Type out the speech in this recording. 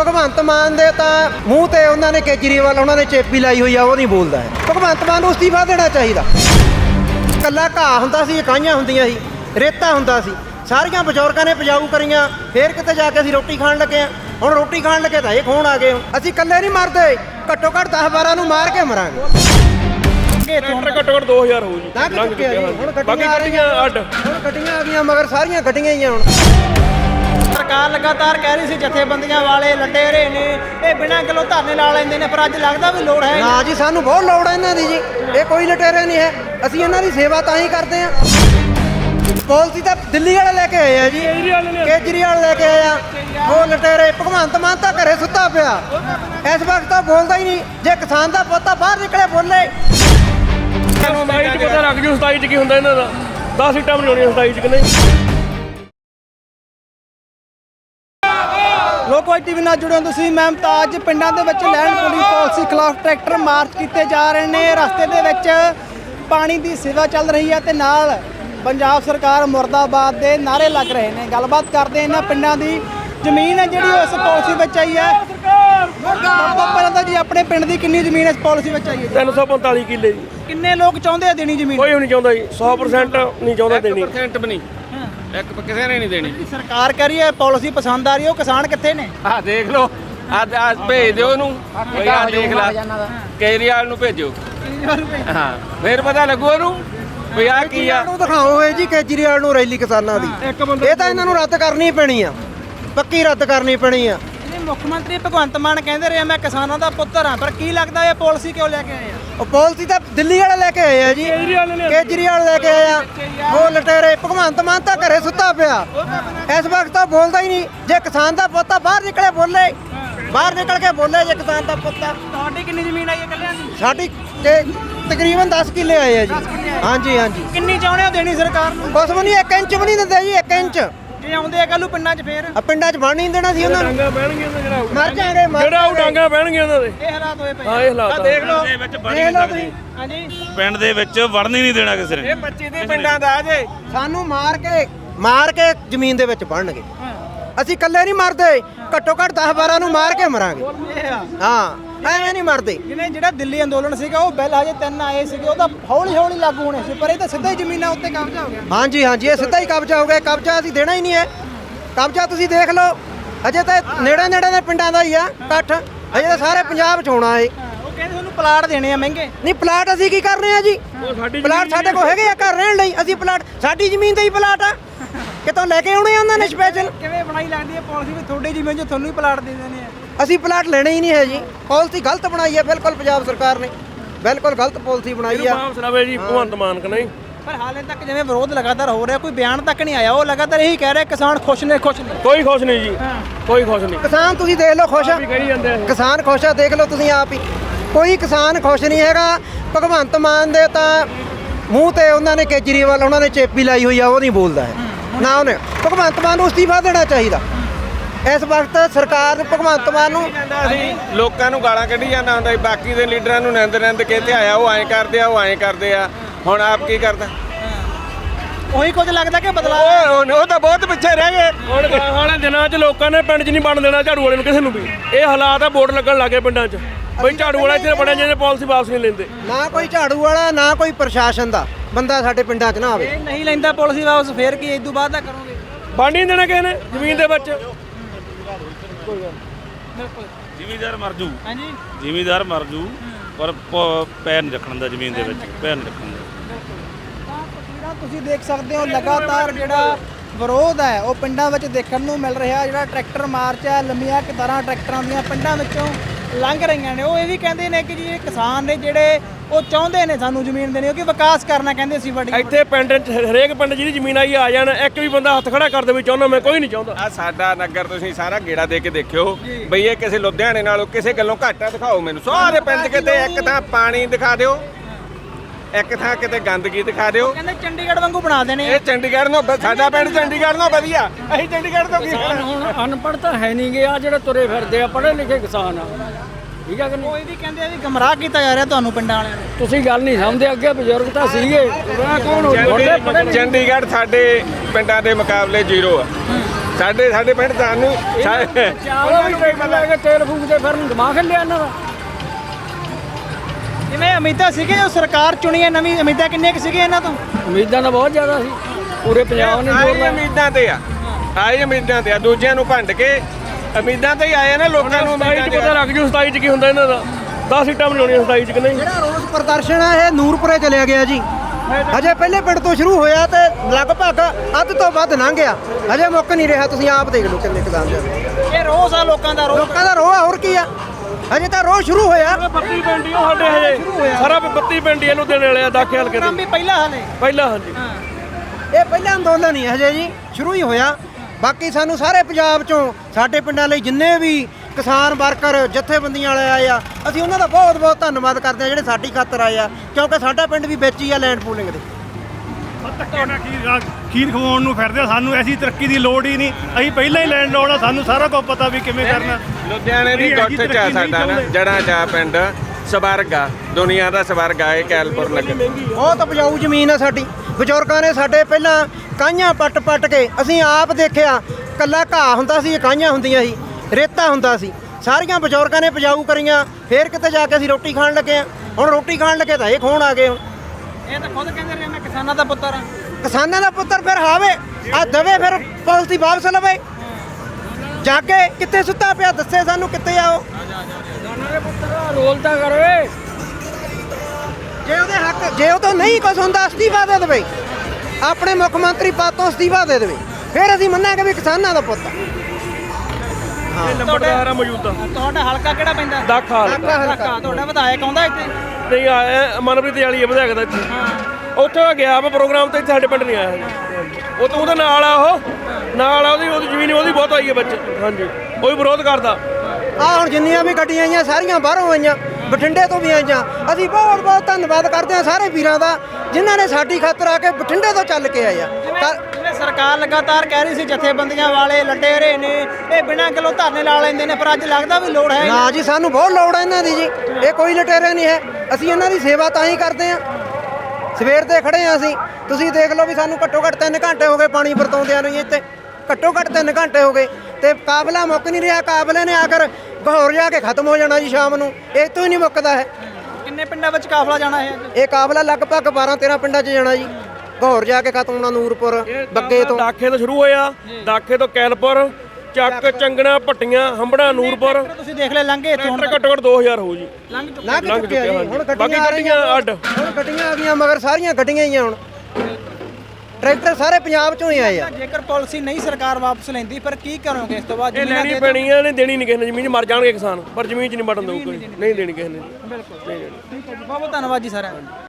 ਭਗਵੰਤ ਮਾਨ ਦੇ ਤਾਂ ਮੂੰਹ ਤੇ ਉਹਨਾਂ ਨੇ ਕੇਜਰੀਵਾਲ ਉਹਨਾਂ ਨੇ ਚੇਪੀ ਲਾਈ ਹੋਈ ਆ ਉਹ ਨਹੀਂ ਬੋਲਦਾ ਹੈ। ਭਗਵੰਤ ਮਾਨ ਨੂੰ ਅਸਤੀਫਾ ਦੇਣਾ ਚਾਹੀਦਾ। ਕੱਲਾ ਘਾਹ ਹੁੰਦਾ ਸੀ ਇਕਾਈਆਂ ਹੁੰਦੀਆਂ ਸੀ ਰੇਤਾ ਹੁੰਦਾ ਸੀ। ਸਾਰੀਆਂ ਬਜ਼ੁਰਗਾਂ ਨੇ ਪਜਾਊ ਕਰੀਆਂ ਫੇਰ ਕਿਤੇ ਜਾ ਕੇ ਅਸੀਂ ਰੋਟੀ ਖਾਣ ਲੱਗੇ ਆ ਹੁਣ ਰੋਟੀ ਖਾਣ ਲੱਗੇ ਤਾਂ ਇਹ ਖੋਣ ਆ ਗਏ। ਅਸੀਂ ਇਕੱਲੇ ਨਹੀਂ ਮਰਦੇ ਘੱਟੋ ਘੱਟ 10 12 ਨੂੰ ਮਾਰ ਕੇ ਮਰਾਂਗੇ। ਟਰੈਕਟਰ ਘੱਟੋ ਘੱਟ 2000 ਹੋਊ ਜੀ। ਬਾਕੀ ਗੱਡੀਆਂ ਅੱਡ। ਹੁਣ ਗੱਡੀਆਂ ਆ ਗਈਆਂ ਮਗਰ ਸਾਰੀਆਂ ਗੱਡੀਆਂ ਹੀ ਆ ਹੁਣ। ਸਰਕਾਰ ਲਗਾਤਾਰ ਕਹਿ ਰਹੀ ਸੀ ਜਥੇਬੰਦੀਆਂ ਵਾਲੇ ਲਟੇਰੇ ਨੇ ਇਹ ਬਿਨਾਂ ਗੱਲੋਂ ਧਰਨੇ ਲਾ ਲੈਂਦੇ ਨੇ ਪਰ ਅੱਜ ਲੱਗਦਾ ਵੀ ਲੋੜ ਹੈ ਹੀ ਨਾ ਜੀ ਸਾਨੂੰ ਬਹੁਤ ਲੋੜ ਹੈ ਇਹਨਾਂ ਦੀ ਜੀ। ਇਹ ਕੋਈ ਲਟੇਰੇ ਨਹੀਂ ਹੈ। ਅਸੀਂ ਇਹਨਾਂ ਦੀ ਸੇਵਾ ਤਾਂ ਹੀ ਕਰਦੇ ਆ ਪਾਲਿਸੀ ਤਾਂ ਦਿੱਲੀ ਵਾਲੇ ਲੈ ਕੇ ਆਏ ਆ ਜੀ। ਕੇਜਰੀਵਾਲ ਲੈ ਕੇ ਆਏ ਆ। ਉਹ ਲਟੇਰੇ ਭਗਵੰਤ ਮਾਨ ਤਾਂ ਘਰੇ ਸੁੱਤਾ ਪਿਆ। ਇਸ ਵਕਤ ਤਾਂ ਬੋਲਦਾ ਹੀ ਨਹੀਂ। ਜੇ ਕਿਸਾਨ ਦਾ ਪੋਤਾ ਬਾਹਰ ਨਿਕਲੇ ਬੋਲੇ। 27 ਚ ਪਤਾ ਲੱਗ ਜੂ 27 ਚ ਕੀ ਹੁੰਦਾ ਇਹਨਾਂ ਦਾ। 10 ਸੀਟਾਂ ਬਣਾਉਣੀਆਂ 27 ਚ ਕਿ ਨਹੀਂ? ਲੋਕਵਾਈ ਟੀਵੀ ਨਾਲ ਜੁੜੇ ਹੋ ਤੁਸੀਂ ਮੈਂ ਮੁਮਤਾਜ ਪਿੰਡਾਂ ਦੇ ਵਿੱਚ ਲੈਂਡ ਪੂਲਿੰਗ ਪਾਲਿਸੀ ਖਿਲਾਫ ਟਰੈਕਟਰ ਮਾਰਚ ਕੀਤੇ ਜਾ ਰਹੇ ਨੇ। ਰਸਤੇ ਦੇ ਵਿੱਚ ਪਾਣੀ ਦੀ ਸੇਵਾ ਚੱਲ ਰਹੀ ਹੈ ਤੇ ਨਾਲ ਪੰਜਾਬ ਸਰਕਾਰ ਮੁਰਦਾਬਾਦ ਦੇ ਨਾਰੇ ਲੱਗ ਰਹੇ ਨੇ। ਗੱਲਬਾਤ ਕਰਦੇ ਇਹਨਾਂ ਪਿੰਡਾਂ ਦੀ। ਜ਼ਮੀਨ ਹੈ ਜਿਹੜੀ ਉਸ ਪਾਲਿਸੀ ਵਿੱਚ ਆਈ ਹੈ। ਪਹਿਲਾਂ ਤਾਂ ਜੀ ਆਪਣੇ ਪਿੰਡ ਦੀ ਕਿੰਨੀ ਜ਼ਮੀਨ ਇਸ ਪਾਲਿਸੀ ਵਿੱਚ ਆਈ ਹੈ 345 ਕਿੱਲੇ ਜੀ। ਕਿੰਨੇ ਲੋਕ ਚਾਹੁੰਦੇ ਆ ਦੇਣੀ ਜ਼ਮੀਨ? ਕੋਈ ਨਹੀਂ ਚਾਹੁੰਦਾ ਜੀ। 100% ਨਹੀਂ ਚਾਹੁੰਦਾ ਦੇਣੀ। ਪਰਸੈਂਟ ਵੀ ਨਹੀਂ। ਇੱਕ ਕਿਸੇ ਨੇ ਨਹੀਂ ਦੇਣੀ। ਜਿਹੜੀ ਸਰਕਾਰ ਕਹਿ ਰਹੀ ਹੈ ਪਾਲਿਸੀ ਪਸੰਦ ਆ ਰਹੀ ਹੈ ਉਹ ਕਿਸਾਨ ਕਿੱਥੇ ਨੇ? ਆਹ ਦੇਖ ਲਓ ਅੱਜ ਅੱਜ ਭੇਜ ਦਿਓ ਉਹਨੂੰ। ਕੋਈ ਆ ਦੇਖ ਲੈ ਕੇਰੀਆਲ ਨੂੰ ਭੇਜੋ। ਹਾਂ ਫਿਰ ਪਤਾ ਲੱਗੂ ਉਹਨੂੰ ਵੀ ਆ ਕੀ ਆ। ਨੂੰ ਦਿਖਾਓਗੇ ਜੀ ਕੇਜਰੀਵਾਲ ਨੂੰ ਰੈਲੀ ਕਿਸਾਨਾਂ ਦੀ। ਇਹ ਤਾਂ ਇਹਨਾਂ ਨੂੰ ਰੱਦ ਕਰਨੀ ਪੈਣੀ ਆ। ਪੱਕੀ ਰੱਦ ਕਰਨੀ ਪੈਣੀ ਆ। ਇਹ ਮੁੱਖ ਮੰਤਰੀ ਭਗਵੰਤ ਮਾਨ ਕਹਿੰਦੇ ਰਹੇ ਮੈਂ ਕਿਸਾਨਾਂ ਦਾ ਪੁੱਤਰ ਹਾਂ ਪਰ ਕੀ ਲੱਗਦਾ ਇਹ ਪਾਲਿਸੀ ਕਿਉਂ ਲੈ ਕੇ ਆਏ ਆ? ਉਹ ਪਾਲਿਸੀ ਤਾਂ ਦਿੱਲੀ ਵਾਲੇ ਲੈ ਕੇ ਆਏ ਆ ਜੀ। ਕੇਜਰੀਵਾਲ ਲੈ ਕੇ ਆਏ ਆ। ਉਹ ਲਟੇਰੇ ਭਗਵੰਤ ਮਾਨ ਤਾਂ ਘਰੇ ਸੁੱਤਾ ਪਿਆ। ਇਸ ਵਕਤ ਤਾਂ ਬੋਲਦਾ ਹੀ ਨਹੀਂ। ਜੇ ਕਿਸਾਨ ਦਾ ਪੋਤਾ ਬਾਹਰ ਨਿਕਲੇ ਬੋਲੇ। ਬਾਹਰ ਨਿਕਲ ਕੇ ਬੋਲੇ ਜੇ ਕਿਸਾਨ ਦਾ ਪੁੱਤਾ ਤੁਹਾਡੀ ਕਿੰਨੀ ਜ਼ਮੀਨ ਆਈ ਹੈ ਕੱਲਿਆਂ ਦੀ? ਸਾਡੀ ਤੇ ਤਕਰੀਬਨ 10 ਕਿੱਲੇ ਆਏ ਆ ਜੀ। ਹਾਂਜੀ ਹਾਂਜੀ। ਕਿੰਨੀ ਚਾਹੁੰਦੇ ਹੋ ਦੇਣੀ ਸਰਕਾਰ ਨੂੰ? ਕੁਛ ਵੀ ਨਹੀਂ 1 ਇੰਚ ਵੀ ਨਹੀਂ ਦਿੰਦੇ ਜੀ 1 ਇੰਚ। ਜੇ ਆਉਂਦੇ ਆ ਕੱਲੂ ਪਿੰਡਾਂ 'ਚ ਫੇਰ। ਆ ਪਿੰਡਾਂ 'ਚ ਬਣ ਨਹੀਂ ਦੇਣਾ ਸੀ ਉਹਨਾਂ ਨੂੰ। ਡਾਂਗਾ ਬਹਿਣਗੀਆਂ ਉਹਨਾਂ ਜਿਹੜਾ ਮਰ ਜਾਗੇ ਮਰ ਜਿਹੜਾ ਉਹ ਡਾਂਗਾ ਬਹਿਣਗੀਆਂ ਉਹਨਾਂ ਦੇ। ਇਹ ਹਾਲਾਤ ਹੋਏ ਪਏ ਹਾਂ ਇਹ ਹਾਲਾਤ ਆ। ਦੇਖ ਲਓ ਦੇ ਵਿੱਚ ਵੜ ਦੇਖ ਨਹੀਂ ਲਓ ਤੁਸੀਂ। ਹਾਂਜੀ। ਪਿੰਡ ਦੇ ਵਿੱਚ ਵੜਨ ਹੀ ਨਹੀਂ ਦੇਣਾ ਕਿਸੇ ਨੇ। ਇਹ 25 ਦੇ ਪਿੰਡਾਂ ਦਾ ਜੇ। ਸਾਨੂੰ ਮਾਰ ਕੇ ਮਾਰ ਕੇ ਜ਼ਮੀਨ ਦੇ ਵਿੱਚ ਬਣਨਗੇ। ਅਸੀਂ ਇਕੱਲੇ ਨਹੀਂ ਮਰਦੇ। ਘੱਟੋ ਘੱਟ 10 12 ਨੂੰ ਮਾਰ ਕੇ ਮਰਾਂਗੇ। ਇਹ ਆ। ਹਾਂ। ਐਵੇਂ ਨਹੀਂ ਮਰਦੇ। ਜਿਹਨੇ ਜਿਹੜਾ ਦਿੱਲੀ ਅੰਦੋਲਨ ਸੀਗਾ ਉਹ ਬਿੱਲ ਹਜੇ ਤਿੰਨ ਆਏ ਸੀਗੇ ਉਹ ਤਾਂ ਹੌਲੀ ਹੌਲੀ ਲਾਗੂ ਹੋਣੇ ਸੀ ਪਰ ਇਹ ਤਾਂ ਸਿੱਧਾ ਹੀ ਜ਼ਮੀਨਾਂ ਉੱਤੇ ਕਬਜ਼ਾ ਹੋ ਗਿਆ। ਹਾਂਜੀ ਹਾਂਜੀ ਇਹ ਸਿੱਧਾ ਹੀ ਕਬਜ਼ਾ ਹੋ ਗਿਆ ਕਬਜ਼ਾ ਅਸੀਂ ਦੇਣਾ ਹੀ ਨਹੀਂ ਹੈ। ਕਬਜ਼ਾ ਤੁਸੀਂ ਦੇਖ ਲਓ ਅਜੇ ਤਾਂ ਨੇੜੇ ਨੇੜੇ ਦੇ ਪਿੰਡਾਂ ਦਾ ਹੀ ਆ ਇਕੱਠ। ਅਜੇ ਤਾਂ ਸਾਰੇ ਪੰਜਾਬ 'ਚ ਹੋਣਾ ਏ ਉਹ ਕਹਿੰਦੇ ਤੁਹਾਨੂੰ ਪਲਾਟ ਦੇਣੇ ਆ ਮਹਿੰਗੇ। ਨਹੀਂ ਪਲਾਟ ਅਸੀਂ ਕੀ ਕਰਨੇ ਆ ਜੀ? ਉਹ ਸਾਡੀ ਪਲਾਟ ਸਾਡੇ ਕੋਲ ਹੈਗੇ ਆ ਘਰ ਰਹਿਣ ਲਈ। ਅਸੀਂ ਪਲਾਟ ਸਾਡੀ ਜ਼ਮੀਨ ਤੇ ਹੀ ਪਲਾਟ ਆ। ਕਿਤੋਂ ਲੈ ਕੇ ਆਉਣੇ ਆ ਉਹਨਾਂ ਨੇ ਸਪੈਸ਼ਲ ਕਿਵੇਂ ਬਣਾਈ ਲੱਗਦੀ ਹੈ ਪਾਲਿਸੀ ਵੀ ਤੁਹਾਡੀ ਜ਼ਮੀਨ 'ਚ ਤੁਹਾਨੂੰ ਹੀ ਪਲਾਟ ਦੇ ਦੇਣੇ ਆ। ਅਸੀਂ ਪਲਾਟ ਲੈਣੇ ਹੀ ਨਹੀਂ ਹੈ ਜੀ। ਪਾਲਿਸੀ ਗਲਤ ਬਣਾਈ ਹੈ ਬਿਲਕੁਲ ਪੰਜਾਬ ਸਰਕਾਰ ਨੇ। ਬਿਲਕੁਲ ਗਲਤ ਪਾਲਿਸੀ ਬਣਾਈ ਆ। ਵਾਪਸ ਲਵੇ ਜੀ ਭਗਵੰਤ ਮਾਨ ਕਿ ਨਹੀਂ ਪਰ ਹਾਲੇ ਤੱਕ ਜਿਵੇਂ ਵਿਰੋਧ ਲਗਾਤਾਰ ਹੋ ਰਿਹਾ ਕੋਈ ਬਿਆਨ ਤੱਕ ਨਹੀਂ ਆਇਆ। ਉਹ ਲਗਾਤਾਰ ਇਹੀ ਕਹਿ ਰਿਹਾ ਕਿਸਾਨ ਖੁਸ਼ ਨੇ ਖੁਸ਼ ਨੇ ਕੋਈ ਖੁਸ਼ ਨਹੀਂ ਜੀ। ਕੋਈ ਖੁਸ਼ ਨਹੀਂ। ਕਿਸਾਨ ਤੁਸੀਂ ਦੇਖ ਲਓ ਖੁਸ਼ ਆ। ਵੀ ਕਹੀ ਜਾਂਦੇ ਆ। ਇਹ। ਕਿਸਾਨ ਖੁਸ਼ ਆ ਦੇਖ ਲਓ ਤੁਸੀਂ ਆਪ ਹੀ। ਕੋਈ ਕਿਸਾਨ ਖੁਸ਼ ਨਹੀਂ ਹੈਗਾ। ਭਗਵੰਤ ਮਾਨ ਦੇ ਤਾਂ ਮੂੰਹ ਤੇ ਉਹਨਾਂ ਨੇ ਕੇਜਰੀਵਾਲ ਉਹਨਾਂ ਨੇ ਚੇਪੀ ਲਾਈ ਹੋਈ ਆ ਉਹ ਨਹੀਂ ਬੋਲਦਾ ਹੈ। ਨਾ ਉਹਨੇ। ਭਗਵੰਤ ਮਾਨ ਨੂੰ ਅਸਤੀਫਾ ਦੇਣਾ ਚਾਹੀਦਾ। ਇਸ ਵਕਤ ਸਰਕਾਰ ਨੂੰ ਭਗਵੰਤ ਮਾਨ ਨੂੰ ਅਸੀਂ ਲੋਕਾਂ ਨੂੰ ਗਾਲਾਂ ਕੱਢੀ ਜਾਂਦਾ ਹੁੰਦਾ ਸੀ ਬਾਕੀ ਦੇ ਲੀਡਰਾਂ ਨੂੰ ਨਿੰਦ ਨਿੰਦ ਕੇ ਤੇ ਆਇਆ ਉਹ ਐਂ ਕਰਦੇ ਆ ਉਹ ਐਂ ਕਰਦੇ ਆ। ਹੁਣ ਆਪ ਕੀ ਕਰਦਾ? ਉਹੀ ਕੁਝ ਲੱਗਦਾ ਕਿ ਬਦਲਾਅ ਉਹ ਉਹ ਤਾਂ ਬਹੁਤ ਪਿੱਛੇ ਰਹਿ ਗਏ। ਹੁਣ ਵਾਲੇ ਦਿਨਾਂ 'ਚ ਲੋਕਾਂ ਨੇ ਪਿੰਡ 'ਚ ਨਹੀਂ ਬਣ ਦੇਣਾ ਝਾੜੂ ਵਾਲੇ ਨੂੰ ਕਿਸੇ ਨੂੰ ਵੀ। ਇਹ ਹਾਲਾਤ ਆ ਵੋਟ ਲੱਗਣ ਲੱਗੇ ਪਿੰਡਾਂ 'ਚ। ਬਈ ਝਾੜੂ ਵਾਲਾ ਇੱਥੇ ਬੜਿਆ ਜਿਹਨੇ ਪਾਲਿਸੀ ਵਾਪਸ ਨਹੀਂ ਲੈਂਦੇ। ਨਾ ਕੋਈ ਝਾੜੂ ਵਾਲਾ ਨਾ ਕੋਈ ਪ੍ਰਸ਼ਾਸਨ ਦਾ ਬੰਦਾ ਸਾਡੇ ਪਿੰਡਾਂ 'ਚ ਨਾ ਆਵੇ। ਇਹ ਨਹੀਂ ਲੈਂਦਾ ਪਾਲਿਸੀ ਵਾਪਸ ਫੇਰ ਕੀ ਇਸ ਤੋਂ ਬਾਅਦ ਦਾ ਕਰੋਗੇ? ਬਣ ਨਹੀਂ ਦੇਣਾ ਕਿਸੇ ਨੇ ਜ਼ਮੀਨ ਦੇ ਵਿੱਚ। ਬਿਲਕੁਲ ਜ਼ਿਮੀਦਾਰ ਮਰ ਜੂ। ਹਾਂਜੀ। ਜ਼ਿਮੀਦਾਰ ਮਰ ਜੂ ਪਰ ਪ- ਪੈਰ ਨਹੀਂ ਰੱਖਣ ਦਾ ਜ਼ਮੀਨ ਦੇ ਵਿੱਚ ਪੈਰ ਨਹੀਂ ਰੱਖਣ ਦਾ। ਤਾਂ ਤਸਵੀਰਾਂ ਤੁਸੀਂ ਦੇਖ ਸਕਦੇ ਹੋ ਲਗਾਤਾਰ ਜਿਹੜਾ ਵਿਰੋਧ ਹੈ ਉਹ ਪਿੰਡਾਂ ਵਿੱਚ ਦੇਖਣ ਨੂੰ ਮਿਲ ਰਿਹਾ। ਜਿਹੜਾ ਟਰੈਕਟਰ ਮਾਰਚ ਹੈ ਲੰਮੀਆਂ ਕਤਾਰਾਂ ਟਰੈਕਟਰਾਂ ਦੀਆਂ ਪਿੰਡਾਂ ਵਿੱਚੋਂ। ਲੰਘ ਰਹੀਆਂ ਨੇ। ਉਹ ਇਹ ਵੀ ਕਹਿੰਦੇ ਨੇ ਕਿ ਜੀ ਇਹ ਕਿਸਾਨ ਨੇ ਜਿਹੜੇ ਉਹ ਚਾਹੁੰਦੇ ਨੇ ਸਾਨੂੰ ਜ਼ਮੀਨ ਦੇਣੀ ਕਿਉਂਕਿ ਵਿਕਾਸ ਕਰਨਾ ਕਹਿੰਦੇ ਸੀ ਵੱਡੀ ਇੱਥੇ ਪਿੰਡ 'ਚ ਹਰੇਕ ਪਿੰਡ ਜਿਹਦੀ ਜ਼ਮੀਨ ਆਈ ਆ ਜਾਣ ਇੱਕ ਵੀ ਬੰਦਾ ਹੱਥ ਖੜਾ ਕਰ ਦੇਵੇ ਚਾਹੁੰਦਾ ਮੈਂ ਕੋਈ ਨਹੀਂ ਚਾਹੁੰਦਾ। ਆ ਸਾਡਾ ਨਗਰ ਤੁਸੀਂ ਸਾਰਾ ਗੇੜਾ ਦੇ ਕੇ ਦੇਖਿਓ ਬਈ ਇਹ ਕਿਸੇ ਲੁਧਿਆਣੇ ਨਾਲੋਂ ਕਿਸੇ ਗੱਲੋਂ ਘੱਟ ਆ ਦਿਖਾਓ ਮੈਨੂੰ। ਸਾਰੇ ਪਿੰਡ ਕਿਤੇ ਇੱਕ ਥਾਂ ਪਾਣੀ ਦਿਖਾ ਦਿਓ। ਇੱਕ ਥਾਂ ਕਿਤੇ ਗੰਦਗੀ ਦਿਖਾ ਦਿਓ। ਕਹਿੰਦੇ ਚੰਡੀਗੜ੍ਹ ਵਾਂਗੂ ਬਣਾ ਦੇਣੇ। ਇਹ ਚੰਡੀਗੜ੍ਹ ਨੂੰ ਸਾਡਾ ਪਿੰਡ ਚੰਡੀਗੜ੍ਹ ਨੂੰ ਵਧੀਆ। ਅਸੀਂ ਚੰਡੀਗੜ੍ਹ ਤੋਂ ਕੀ ਹੁਣ ਅਨਪੜ੍ਹ ਤਾਂ ਹੈ ਨਹੀਂ ਗੇ ਆ ਜਿਹੜੇ ਤੁਰੇ ਫਿਰਦੇ ਆ ਪੜ੍ਹੇ ਲਿਖੇ ਕਿਸਾਨ ਆ। ਠੀਕ ਆ ਕਿ ਨਹੀਂ? ਇਹ ਵੀ ਕਹਿੰਦੇ ਆ ਵੀ ਗਮਰਾਹ ਕੀਤਾ ਜਾ ਰਿਹਾ ਤੁਹਾਨੂੰ ਪਿੰਡਾਂ ਵਾਲਿਆਂ ਨੂੰ। ਤੁਸੀਂ ਗੱਲ ਨਹੀਂ ਸਮਝਦੇ ਅੱਗੇ ਬਜ਼ੁਰਗ ਤਾਂ ਸੀਗੇ। ਕੌਣ ਹੋ ਚੰਡੀ- ਚੰਡੀਗੜ੍ਹ ਸਾਡੇ ਪਿੰਡਾਂ ਦੇ ਮੁਕਾਬਲੇ ਜ਼ੀਰੋ ਆ। ਸਾਡੇ ਸਾਡੇ ਪਿੰਡ ਸਾਨੂੰ ਚਾਵਲ ਵੀ ਟਰੈਕਟਰ ਲੈ ਕੇ ਤੇਲ ਫੂਕਦੇ ਫਿਰਨ ਦਿਮਾਗ ਲਿਆ ਇਹਨਾਂ ਦਾ। ਕਿਵੇਂ ਉਮੀਦਾਂ ਸੀਗੇ ਜੋ ਸਰਕਾਰ ਚੁਣੀ ਹੈ ਨਵੀਂ ਉਮੀਦਾਂ ਕਿੰਨੀਆਂ ਕੁ ਸੀਗੀਆਂ ਇਹਨਾਂ ਤੋਂ? ਉਮੀਦਾਂ ਤਾਂ ਬਹੁਤ ਜ਼ਿਆਦਾ ਸੀ। ਪੂਰੇ ਪੰਜਾਬ ਨੇ ਜੋਰ ਆਈ ਲਾਇਆ। ਉਮੀਦਾਂ ਤੇ ਆ। ਆਈ ਉਮੀਦਾਂ ਤੇ ਆ। ਦੂਜਿਆਂ ਨੂੰ ਭੰਡ ਕੇ ਉਮੀਦਾਂ ਤੇ ਹੀ ਆਏ ਨਾ ਲੋਕਾਂ ਨੂੰ 27 ਉਮੀਦਾਂ ਚ ਪਤਾ ਲੱਗ ਜੂ 27 ਚ ਕੀ ਹੁੰਦਾ ਇਹਨਾਂ ਦਾ। 10 ਸੀਟਾਂ ਬਣਾਉਣੀਆਂ 27 ਚ ਕਿ ਨਹੀਂ? ਜਿਹੜਾ ਰੋਸ ਪ੍ਰਦਰਸ਼ਨ ਹੈ ਇਹ ਨੂਰਪੁਰੇ ਚਲਿਆ ਗਿਆ ਜੀ। ਹਜੇ ਪਹਿਲੇ ਪਿੰਡ ਤੋਂ ਸ਼ੁਰੂ ਹੋਇਆ ਤੇ ਲਗਭਗ ਅੱਧ ਤੋਂ ਵੱਧ ਲੰਘ ਗਿਆ। ਹਜੇ ਮੁੱਕ ਨਹੀਂ ਰਿਹਾ। ਤੁਸੀਂ ਆਪ ਦੇਖ ਲਓ ਕਿੰਨੇ ਦੇ ਇਹ ਰੋਸ ਆ ਲੋਕਾਂ ਦਾ ਰੋਸ। ਲੋਕਾਂ ਦਾ ਰੋਹ ਆ, ਹੋਰ ਕੀ ਆ? ਹਜੇ ਤਾਂ ਰੋਹ ਸ਼ੁਰੂ ਹੋਇਆ। 32 ਪਿੰਡ ਹੀ ਆ ਸਾਡੇ ਹਜੇ। ਸਾਰਾ 32 ਪਿੰਡ ਇਹਨੂੰ ਦੇਣ ਵਾਲੇ ਆ ਦਾਖੇ ਹਲਕੇ ਕੰਮ ਦੇ ਵੀ ਪਹਿਲਾਂ ਹਲੇ। ਪਹਿਲਾਂ ਹਾਂਜੀ। ਇਹ ਪਹਿਲਾ ਅੰਦੋਲਨ ਹੀ ਹੈ ਹਜੇ ਜੀ ਸ਼ੁਰੂ ਹੀ ਹੋਇਆ। ਬਾਕੀ ਸਾਨੂੰ ਸਾਰੇ ਪੰਜਾਬ ਚੋਂ ਸਾਡੇ ਪਿੰਡਾਂ ਲਈ ਜਿੰਨੇ ਵੀ ਕਿਸਾਨ ਵਰਕਰ ਜਥੇਬੰਦੀਆਂ ਵਾਲੇ ਆਏ ਆ ਅਸੀਂ ਉਹਨਾਂ ਦਾ ਬਹੁਤ ਬਹੁਤ ਧੰਨਵਾਦ ਕਰਦੇ ਆ ਜਿਹੜੇ ਸਾਡੀ ਖਾਤਰ ਆਏ ਆ ਕਿਉਂਕਿ ਸਾਡਾ ਪਿੰਡ ਵੀ ਵਿੱਚ ਹੀ ਆ ਲੈਂਡ ਪੂਲਿੰਗ ਦੇ। ਧੱਕੇ ਨਾਲ ਖੀਰ ਖੀਰ ਖਵਾਉਣ ਨੂੰ ਫਿਰਦੇ ਆ, ਸਾਨੂੰ ਐਸੀ ਤਰੱਕੀ ਦੀ ਲੋੜ ਹੀ ਨਹੀਂ। ਅਸੀਂ ਪਹਿਲਾਂ ਹੀ ਲੈਣ ਲੋੜ ਆ ਸਾਨੂੰ ਸਾਰਾ ਕੁਝ ਪਤਾ ਵੀ ਕਿਵੇਂ ਕਰਨਾ। ਲੁਧਿਆਣੇ ਦੀ ਗੁੱਠ ਚ ਆ ਸਾਡਾ ਨਾ ਜੜਾ ਚਾ ਪਿੰਡ ਸਵਰਗ ਆ ਦੁਨੀਆ ਦਾ ਸਵਰਗ ਆ ਇਹ ਕੈਲਪੁਰ ਨਗਰ। ਬਹੁਤ ਉਪਜਾਊ ਜ਼ਮੀਨ ਆ ਸਾਡੀ। ਬਜ਼ੁਰਗਾਂ ਨੇ ਸਾਡੇ ਪਹਿਲਾਂ ਕਾਈਆਂ ਪੱਟ ਪੱਟ ਕੇ ਅਸੀਂ ਆਪ ਦੇਖਿਆ ਕੱਲਾ ਘਾਹ ਹੁੰਦਾ ਸੀ ਕਾਈਆਂ ਹੁੰਦੀਆਂ ਸੀ ਰੇਤਾ ਹੁੰਦਾ ਸੀ। ਸਾਰੀਆਂ ਬਜ਼ੁਰਗਾਂ ਨੇ ਉਪਜਾਊ ਕਰੀਆਂ ਫੇਰ ਕਿਤੇ ਜਾ ਕੇ ਅਸੀਂ ਰੋਟੀ ਖਾਣ ਲੱਗੇ ਆ। ਹੁਣ ਰੋਟੀ ਖਾਣ ਲੱਗੇ ਤਾਂ ਇਹ ਖੋਣ ਆ ਗਏ ਹੁਣ। ਇਹ ਤਾਂ ਖੁਦ ਕਹਿੰਦੇ ਰਹੇ ਮੈਂ ਕਿਸਾਨਾਂ ਦਾ ਪੁੱਤਰ ਆ। ਕਿਸਾਨਾਂ ਦਾ ਪੁੱਤਰ ਫਿਰ ਹਾਵੇ ਆ ਦਵੇ ਫਿਰ ਪਾਲਿਸੀ ਵਾਪਸ ਲਵੇ। ਜਾ ਕੇ ਕਿੱਥੇ ਸੁੱਤਾ ਪਿਆ ਦੱਸੇ ਸਾਨੂੰ ਕਿੱਥੇ ਆ ਉਹ। ਦੋਨਾਂ ਦੇ ਪੁੱਤਰ ਰੋਲ ਤਾਂ ਕਰੇ ਜੇ ਉਹਦੇ ਹੱਕ ਜੇ ਉਹ ਤੋਂ ਨਹੀਂ ਕੁਝ ਹੁੰਦਾ ਅਸਤੀਫਾ ਦੇ ਦੇਵੇ। ਆਪਣੇ ਮੁੱਖ ਮੰਤਰੀ ਪਦ ਤੋਂ ਅਸਤੀਫਾ ਦੇ ਦੇਵੇ। ਫਿਰ ਅਸੀਂ ਮੰਨਾਂਗੇ ਵੀ ਕਿਸਾਨਾਂ ਦਾ ਪੁੱਤ ਆ। ਇਹ ਨੰਬਰਦਾਰ ਆ ਮੌਜੂਦਾ ਤੁਹਾਡਾ ਹਲਕਾ ਕਿਹੜਾ ਪੈਂਦਾ? ਦਾਖਾ ਹਲਕਾ। ਹਲਕਾ ਹਲਕਾ ਤੁਹਾਡਾ ਵਿਧਾਇਕ ਆਉਂਦਾ ਇੱਥੇ? ਨਹੀਂ ਆਇਆ ਮਨਪ੍ਰੀਤ ਵਾਲੀ ਹੈ ਵਿਧਾਇਕ ਦਾ ਇੱਥੇ। ਉੱਥੇ ਉਹ ਗਿਆ ਵਾ ਪ੍ਰੋਗਰਾਮ ਤੇ ਇੱਥੇ ਸਾਡੇ ਪਿੰਡ ਨਹੀਂ ਆਇਆ ਉਹ ਤਾਂ ਉਹਦੇ ਨਾਲ ਆ ਉਹ। ਨਾਲ ਆ ਉਹਦੀ ਉਹਦੀ ਜ਼ਮੀਨ ਉਹਦੀ ਬਹੁਤ ਆਈ ਹੈ ਬੱਚੇ ਹਾਂਜੀ। ਉਹ ਵੀ ਵਿਰੋਧ ਕਰਦਾ। ਆ ਹੁਣ ਜਿੰਨੀਆਂ ਵੀ ਗੱਡੀਆਂ ਆਈਆਂ ਸਾਰੀਆਂ ਬਾਹਰੋਂ ਆਈਆਂ ਬਠਿੰਡੇ ਤੋਂ ਵੀ ਆਈਆਂ। ਅਸੀਂ ਬਹੁਤ ਬਹੁਤ ਧੰਨਵਾਦ ਕਰਦੇ ਹਾਂ ਸਾਰੇ ਵੀਰਾਂ ਦਾ ਜਿਨ੍ਹਾਂ ਨੇ ਸਾਡੀ ਖਾਤਰ ਆ ਕੇ ਬਠਿੰਡੇ ਤੋਂ ਚੱਲ ਕੇ ਆਏ ਆ। ਸਰਕਾਰ ਲਗਾਤਾਰ ਕਹਿ ਰਹੀ ਸੀ ਜਥੇਬੰਦੀਆਂ ਵਾਲੇ ਲਟੇਰੇ ਨੇ ਇਹ ਬਿਨਾਂ ਗੱਲੋਂ ਧਰਨੇ ਲਾ ਲੈਂਦੇ ਨੇ ਪਰ ਅੱਜ ਲੱਗਦਾ ਵੀ ਲੋੜ ਹੈ ਨਾ ਜੀ ਸਾਨੂੰ ਬਹੁਤ ਲੋੜ ਹੈ ਇਹਨਾਂ ਦੀ ਜੀ। ਇਹ ਕੋਈ ਲਟੇਰੇ ਨਹੀਂ ਹੈ। ਅਸੀਂ ਇਹਨਾਂ ਦੀ ਸੇਵਾ ਤਾਂ ਹੀ ਕਰਦੇ ਆ ਸਵੇਰ ਦੇ ਖੜੇ ਆ ਅਸੀਂ। ਤੁਸੀਂ ਦੇਖ ਲਓ ਵੀ ਸਾਨੂੰ ਘੱਟੋ ਘੱਟ 3 ਘੰਟੇ ਹੋ ਗਏ ਪਾਣੀ ਵਰਤਾਉਂਦਿਆਂ ਨੂੰ ਇੱਥੇ। ਘੱਟੋ ਘੱਟ 3 ਘੰਟੇ ਹੋ ਗਏ। ਤੇ ਕਾਬਲਾ ਮੁੱਕ ਨਹੀਂ ਰਿਹਾ। ਕਾਬਲੇ ਨੇ ਆਖਰ ਗਹੌਰ ਜਾ ਕੇ ਖਤਮ ਹੋ ਜਾਣਾ ਜੀ ਸ਼ਾਮ ਨੂੰ। ਇਹ ਤੋਂ ਹੀ ਨਹੀਂ ਮੁੱਕਦਾ ਹੈ। ਕਿੰਨੇ ਪਿੰਡਾਂ ਵਿੱਚ ਕਾਫਲਾ ਜਾਣਾ ਹੈ ਇਹ ਕਾਬਲਾ ਲਗਭਗ 12 13 ਪਿੰਡਾਂ 'ਚ ਜਾਣਾ ਜੀ। ਗਹੌਰ ਜਾ ਕੇ ਖਤਮ ਹੋਣਾ ਨੂਰਪੁਰ ਬੱਗੇ ਤੋਂ। ਦਾਖੇ ਤੋਂ ਸ਼ੁਰੂ ਹੋਇਆ ਦਾਖੇ ਤੋਂ ਕੈਲਪੁਰ ਚੱਕ ਚੰਗਣਾ ਭੱਟੀਆਂ ਹੰਬੜਾ ਨੂਰਪੁਰ। ਤੁਸੀਂ ਦੇਖ ਲੈ ਲੰਘੇ ਇੱਥੋਂ ਟਰੈਕਟਰ ਘੱਟੋ ਘੱਟ 2000 ਹੋਊ ਜੀ। ਲੰਘ ਚੁੱਕੇ ਲੰਘ ਲੰਘ ਚੁੱਕਿਆ ਜੀ। ਹੁਣ ਗੱਡੀਆਂ ਆ ਰਹੀਆਂ ਅੱਡ। ਹੁਣ ਗੱਡੀਆਂ ਆ ਗਈਆਂ ਮਗਰ ਸਾਰੀਆਂ ਗੱਡੀਆਂ ਹੀ ਆ ਹੁਣ। ਟਰੈਕਟਰ ਸਾਰੇ ਪੰਜਾਬ ਚੋਂ ਹੀ ਆਏ ਆ। ਜੇਕਰ ਪਾਲਿਸੀ ਨਹੀਂ ਸਰਕਾਰ ਵਾਪਸ ਲੈਂਦੀ ਫਿਰ ਕੀ ਕਰੋਗੇ ਇਸ ਤੋਂ ਬਾਅਦ ਜ਼ਮੀਨਾਂ ਲੈਣੀ ਦੇ ਪੈਣੀ ਆ ਨੇ ਦੇਣੀ ਨਹੀਂ ਕਿਸੇ ਨੇ ਜ਼ਮੀਨ ਮਰ ਜਾਣਗੇ ਕਿਸਾਨ ਪਰ ਜ਼ਮੀਨ 'ਚ ਨਹੀਂ ਵਟਣ ਦਊ ਕੋਈ। ਨਹੀਂ ਦੇਣੀ। ਕਿਸੇ ਨੇ। ਬਿਲਕੁਲ। ਠੀਕ ਹੈ ਜੀ ਬਹੁਤ ਬਹੁਤ ਧੰਨਵਾਦ ਜੀ ਸਾਰਿਆਂ ਦਾ।